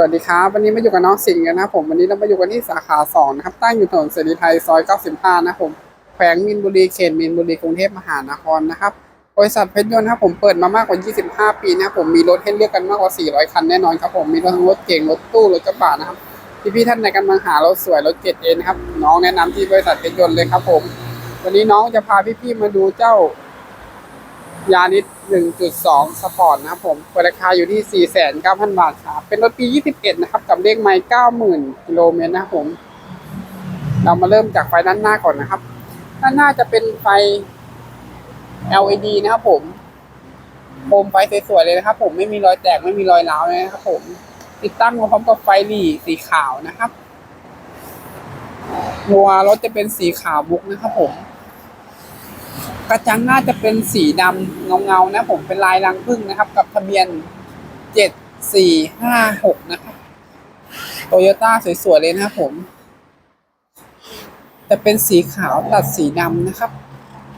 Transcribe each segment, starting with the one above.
สวัสดีครับ วันนี้มาอยู่กับน้องสิงห์กันนะผม วันนี้เรามาอยู่กันที่สาขาสองนะครับ ตั้งอยู่ถนนเสรีไทยซอย 95 นะครับผมแขวงมีนบุรีเขตมีนบุรีกรุงเทพมหานครนะครับบริษัทเพชรยนต์ครับผมเปิดมามากกว่า 25 ปีนะครับผมมีรถให้เลือกกันมากกว่า 400 คันแน่นอนครับผมมีรถทั้งรถเก่งรถตู้รถกระบะนะครับพี่ๆท่านไหนกำลังหารถสวยรถเกรดเอ็นครับน้องแนะนำที่บริษัทเพชรยนต์เลยครับผม วันนี้น้องจะพาพี่ๆมาดูเจ้ายานิด 1.2 สปอร์ตนะครับผมเปิดราคาอยู่ที่ 4,900 บาทครับ เป็นรถปี 21 นะครับ กับเลขไมล์90,000 กิโลเมตรนะครับผม เรามาเริ่มจากไฟด้านหน้าก่อนนะครับ ด้านหน้าจะเป็นไฟ LED นะครับผม โคมไฟสวยๆเลยนะครับผม ไม่มีรอยแตก ไม่มีรอยร้าวเลยนะครับผม ติดตั้งมาพร้อมกับไฟหลีสีขาวนะครับหัวรถจะเป็นสีขาวมุกนะครับผม กระจังหน้าจะเป็นสีดำเงาๆนะผมเป็นลายรังผึ้งนะครับ กับทะเบียนเจ็ดสี่ห้าหกนะครับโตโยต้าสวยๆเลยนะครับผมจะเป็นสีขาวตัดสีดำนะครับ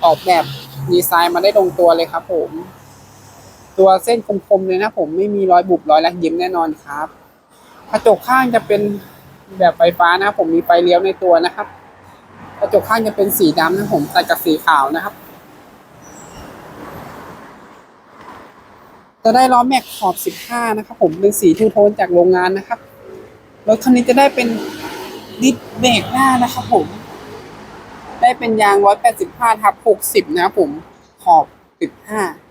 ออกแบบดีไซน์มาได้ลงตัวเลยครับ ผม ตัวเส้นคมๆเลยนะผมไม่มีรอยบุบรอยรักยิ้มแน่นอนครับกระจกข้างจะเป็นแบบไฟฟ้านะผมมีไฟเลี้ยวในตัวนะครับกระจกข้างจะเป็นสีดำนะผมตัดกับสีขาวนะครับ จะได้ล้อแม็กขอบ 15 นะครับผมเป็นสีทูโทนจากโรงงานนะครับรถคันนี้จะได้เป็นดิสเบรกหน้านะครับผม ได้เป็นยาง 185 ทับ 60 นะครับผมขอบ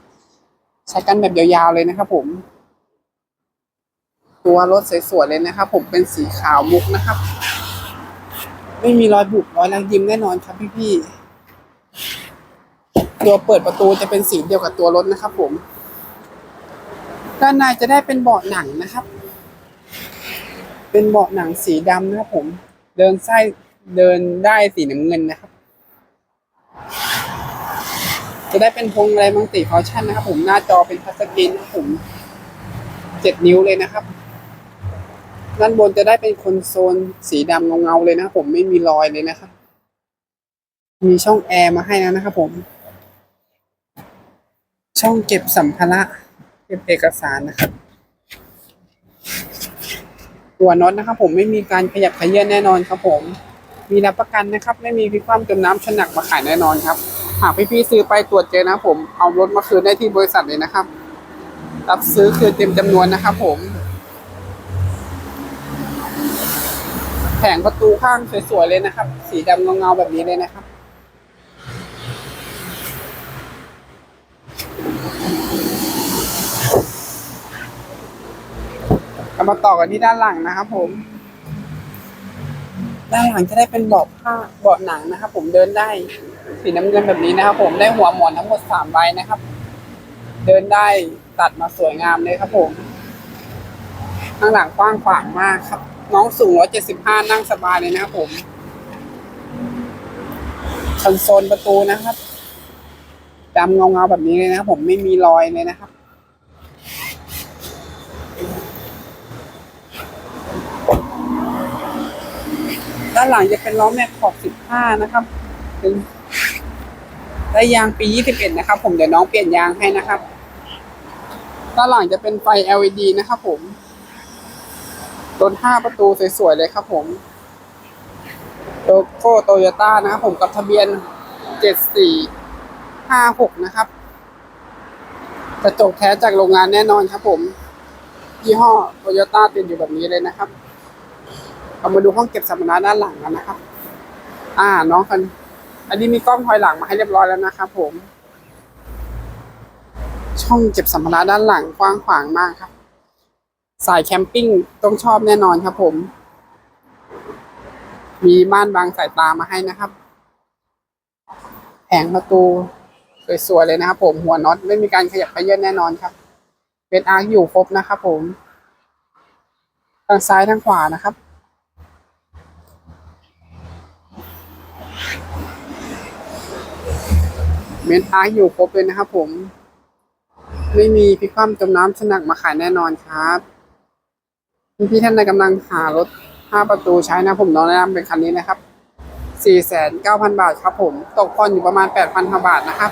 15 ใช้กันแบบยาวๆเลยนะครับผม ตัวรถสวยๆเลยนะครับผมเป็นสีขาวมุกนะครับ ไม่มีรอยบุบรอยรังยิ้มแน่นอนครับพี่ๆตัวเปิดประตูจะเป็นสีเดียวกับตัวรถนะครับผม ด้านในจะได้เป็นเบาะหนังนะครับ เป็นเบาะหนังสีดำนะครับผม เดินไส้เดินได้สีน้ำเงินนะครับ จะได้เป็นพวงอะไรมังติคอชั่นนะครับ ผมหน้าจอเป็นทัชสกรีนนะครับผมเจ็ดนิ้วเลยนะครับด้านบนจะได้เป็นคอนโซลสีดำเงาๆเลยนะครับผมไม่มีรอยเลยนะครับ มีช่องแอร์มาให้แล้วนะครับผม ช่องเก็บสัมภาระ เก็บเอกสารนะครับหัวน็อตนะครับ ผมไม่มีการขยับขยื่นแน่นอนครับผม มีรับประกันนะครับ ไม่มีพลิกคว่ำจมน้ำชนหนักมาขายแน่นอนครับ หากพี่ๆซื้อไปตรวจเจอนะผมเอารถมาคืนได้ที่บริษัทเลยนะครับ รับซื้อคืนเต็มจำนวนนะครับ ผมแผงประตูข้างสวยๆเลยนะครับ สีดำเงาๆแบบนี้เลยนะครับ เรา มาต่อกันที่ด้านหลังนะครับผม ด้านหลังจะได้เป็นเบาะผ้าเบาะหนังนะครับผมเดินได้สีน้ำเงินแบบนี้นะครับผมได้หัวหมอนทั้งหมดสามใบนะครับ เดินได้ตัดมาสวยงามเลยครับผมข้างหลังกว้างขวางมากครับ น้องสูง175นั่งสบายเลยนะครับผมคอนโซลประตูนะครับดำเงาๆแบบนี้เลยนะครับผมไม่มีรอยเลยนะครับ ด้านหลังจะเป็นล้อแม็กขอบ15นะครับ เป็นได้ยางปี21นะครับ ผมเดี๋ยวน้องเปลี่ยนยางให้นะครับ ด้านหลังจะเป็นไฟ LED นะครับผมรถ5ประตูสวยๆเลยครับผมโลโก้โตโยต้านะครับผมกับทะเบียน7456นะครับกระจกแท้จากโรงงานแน่นอนครับผมยี่ห้อโตโยต้าติดอยู่แบบนี้เลยนะครับ เรามาดูห้องเก็บสัมภาระด้านหลังกันนะครับ อ่าน้องคันอันนี้มีกล้องถอยหลังมาให้เรียบร้อยแล้วนะครับผม ช่องเก็บสัมภาระด้านหลังกว้างขวางมากครับ สายแคมปิ้งต้องชอบแน่นอนครับผม มีม่านบางสายตามาให้นะครับ แผงประตูสวยๆเลยนะครับผมหัวน็อตไม่มีการขยับขยื่นแน่นอนครับเป็นอาร์อยู่ครบนะครับผมทางซ้ายทางขวานะครับ เมนอาร์อยู่ครบเลยนะครับผม ไม่มีพิกคว่ำจมน้ำชนักมาขายแน่นอนครับพี่ท่านใดกำลังหารถ 5 ประตูใช้นะผมน้องแนะนำเป็นคันนี้นะครับ 4,900บาทครับผม ตกผ่อนอยู่ประมาณ 8,000 บาทนะครับ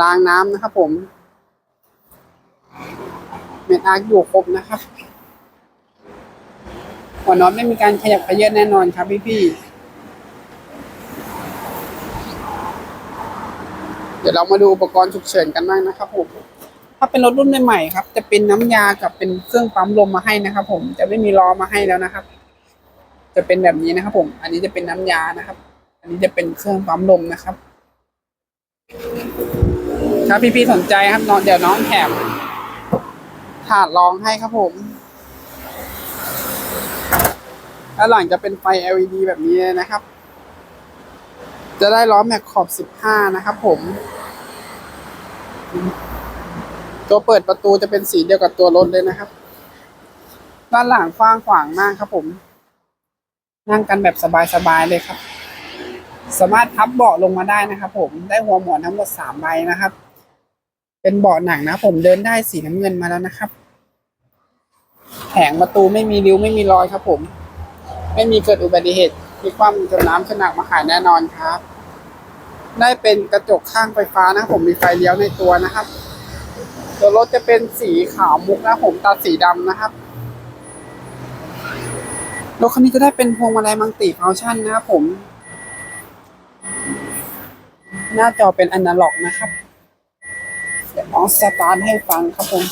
ล้างน้ำนะครับผม เม็ดอาร์อยู่ครบนะครับ หัวน็อตไม่มีการขยับขยื้อนแน่นอนครับพี่พี่เดี๋ยวเรามาดูอุปกรณ์ฉุกเฉินกันบ้างนะครับผมถ้าเป็นรถรุ่นใหม่ๆครับ จะเป็นน้ำยากับเป็นเครื่องปั๊มลมมาให้นะครับ ผมจะไม่มีล้อมาให้แล้วนะครับ จะเป็นแบบนี้นะครับ ผม อันนี้จะเป็นน้ำยานะครับ อันนี้จะเป็นเครื่องปั๊มลมนะครับถ้าพี่ๆสนใจครับน้องเดี๋ยวน้องแถมถาดรองให้ครับผม แล้วหลังจะเป็นไฟ LED แบบนี้นะครับ จะได้ล้อแม็กขอบ 15 นะครับผม ตัวเปิดประตูจะเป็นสีเดียวกับตัวรถเลยนะครับ ด้านหลังกว้างขวางมากครับผม นั่งกันแบบสบายๆเลยครับ สามารถพับเบาะลงมาได้นะครับ ผม ได้หัวหมอนทั้งหมดสามใบนะครับ เป็นเบาะหนังนะผมเดินได้สีน้ำเงินมาแล้วนะครับ แผงประตูไม่มีริ้วไม่มีรอยครับผม ไม่มีเกิดอุบัติเหตุมีความจมน้ำชนหนักมาขายแน่นอนครับ ได้เป็นกระจกข้างไฟฟ้านะผมมีไฟเลี้ยวในตัวนะครับตัวรถจะเป็นสีขาวมุกนะผมตาสีดำนะครับรถคันนี้จะได้เป็นพวงมาลัยมังติฟังก์ชันนะครับผม หน้าจอเป็นอนาล็อกนะครับ เดี๋ยวน้องสตาร์ทให้ฟังครับผม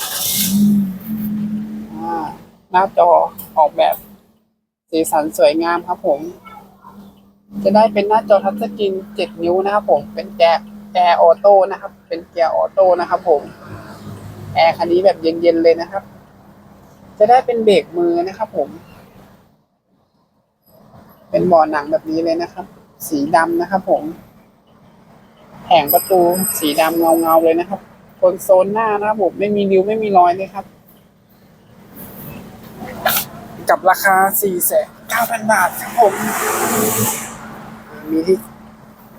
หน้าจอออกแบบ สีสันสวยงามครับผม จะได้เป็นหน้าจอทัชสกรีน7นิ้วนะครับผม เป็นแกแอร์ออโต้นะครับ เป็นเกียร์ออโต้นะครับผม แอร์คันนี้แบบเย็นๆเลยนะครับ จะได้เป็นเบรกมือนะครับผม เป็นเบาะหนังแบบนี้เลยนะครับ สีดำนะครับผมแผงประตูสีดำเงาๆเลยนะครับคอนโซลหน้านะครับผมไม่มีริ้วไม่มีรอยเลยครับ กับราคา 4 9 0 0 0 บาทครับผม มีที่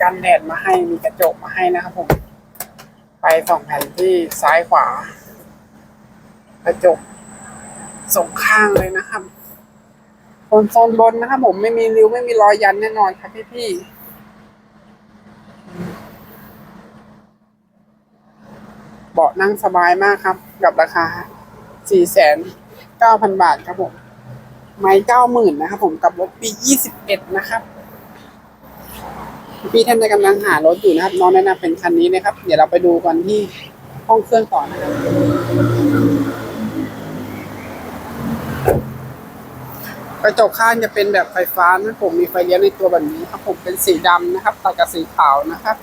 กันแดดมาให้ มีกระจกมาให้นะครับผม ไปสองแผ่นที่ซ้ายขวา กระจกสองข้างเลยนะครับคนโซลบนนะครับผมไม่มีริ้วไม่มีรอยยันแน่นอนครับพี่ๆเบาะนั่งสบายมากครับ กับราคา 4,900บาทครับผม ไม้เก้าหมื่นนะครับผมกับรถปียี่สิบเอ็ดนะครับพี่ท่านกำลังหารถอยู่นะครับ น้องแนะนำเป็นคันนี้นะครับ เดี๋ยวเราไปดูกันที่ห้องเครื่องต่อนะครับ กระจกข้างจะเป็นแบบไฟฟ้านะผมมีไฟเลี้ยวในตัวแบบนี้ครับผมเป็นสีดำนะครับตัดกับสีขาวนะครับ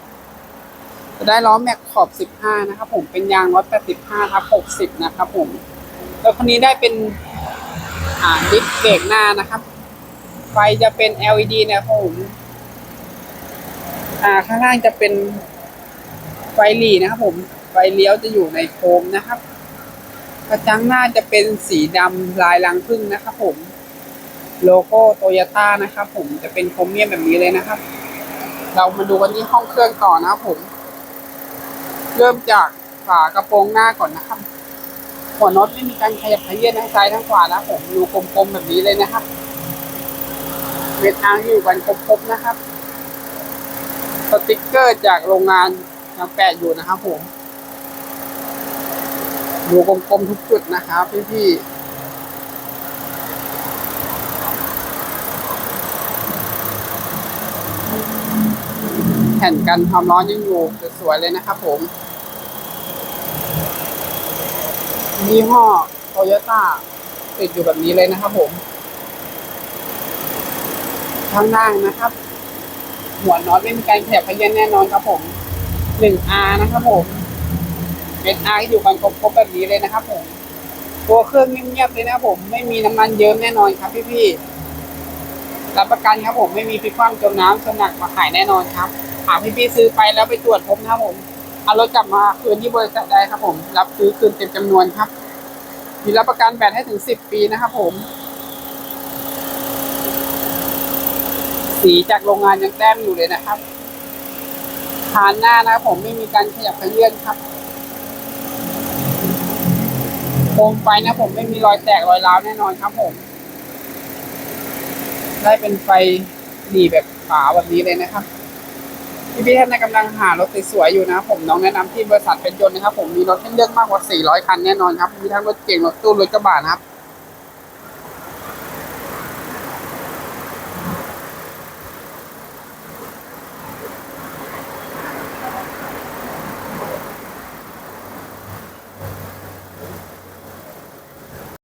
จะได้ล้อแม็กขอบ 15 นะครับผมเป็นยาง185ทับ60 นะครับผมแล้วคันนี้ได้เป็น อ่าดิสเบรกหน้านะครับ ไฟจะเป็น LED นะครับผมอ่าข้างล่างจะเป็นไฟหลีนะครับ ผมไฟเลี้ยวจะอยู่ในโคมนะครับ กระจังหน้าจะเป็นสีดำลายรังผึ้งนะครับ ผม โลโก้โตโยต้านะครับ ผมจะเป็นโครเมียมแบบนี้เลยนะครับ เรามาดูกันที่ห้องเครื่องต่อนะครับผม เริ่มจากฝากระโปรงหน้าก่อนนะครับ หัวน็อตไม่มีการขยับขยื้อนทั้งซ้ายทั้งขวานะผมดูกลมๆแบบนี้เลยนะครับเม็ดทางอยู่กันครบๆนะครับ สติกเกอร์จากโรงงานยังแปะอยู่นะครับผมดูกลมๆทุกจุดนะครับพี่ๆแผ่นกันความร้อนยังอยู่สวยๆเลยนะครับผม ยี่ห้อโตโยต้าติดอยู่แบบนี้เลยนะครับผมข้างล่างนะครับ หัวน็อตไม่มีการขยับเขยื้อนแน่นอนครับผม 1R นะครับผมเป็น R ที่อยู่กันครบๆแบบนี้เลยนะครับผมตัวเครื่องเงียบๆเลยนะครับผม ไม่มีน้ำมันเยิ้มแน่นอนครับพี่ๆรับประกันครับผมไม่มีพลิกคว่ำจมน้ำชนหนักมาขายแน่นอนครับหากพี่ๆซื้อไปแล้วไปตรวจพบนะครับผม เอารถกลับมาคืนที่บริษัทได้ครับผม รับซื้อคืนเต็มจำนวนครับ มีรับประกันแบตให้ถึงสิบปีนะครับผม สีจากโรงงานยังแต้มอยู่เลยนะครับฐานหน้านะครับผมไม่มีการขยับขยื่นครับโคมไฟนะผมไม่มีรอยแตกรอยร้าวแน่นอนครับผม ได้เป็นไฟหลีแบบขาวแบบนี้เลยนะครับ พี่พี่ๆท่านกำลังหารถสวยๆอยู่นะ ผมน้องแนะนำที่บริษัทเป็นยนต์นะครับ ผมมีรถให้เลือกมากกว่า 400 คันแน่นอนครับ มีทั้งรถเก่งรถตู้รถกระบะนะครับ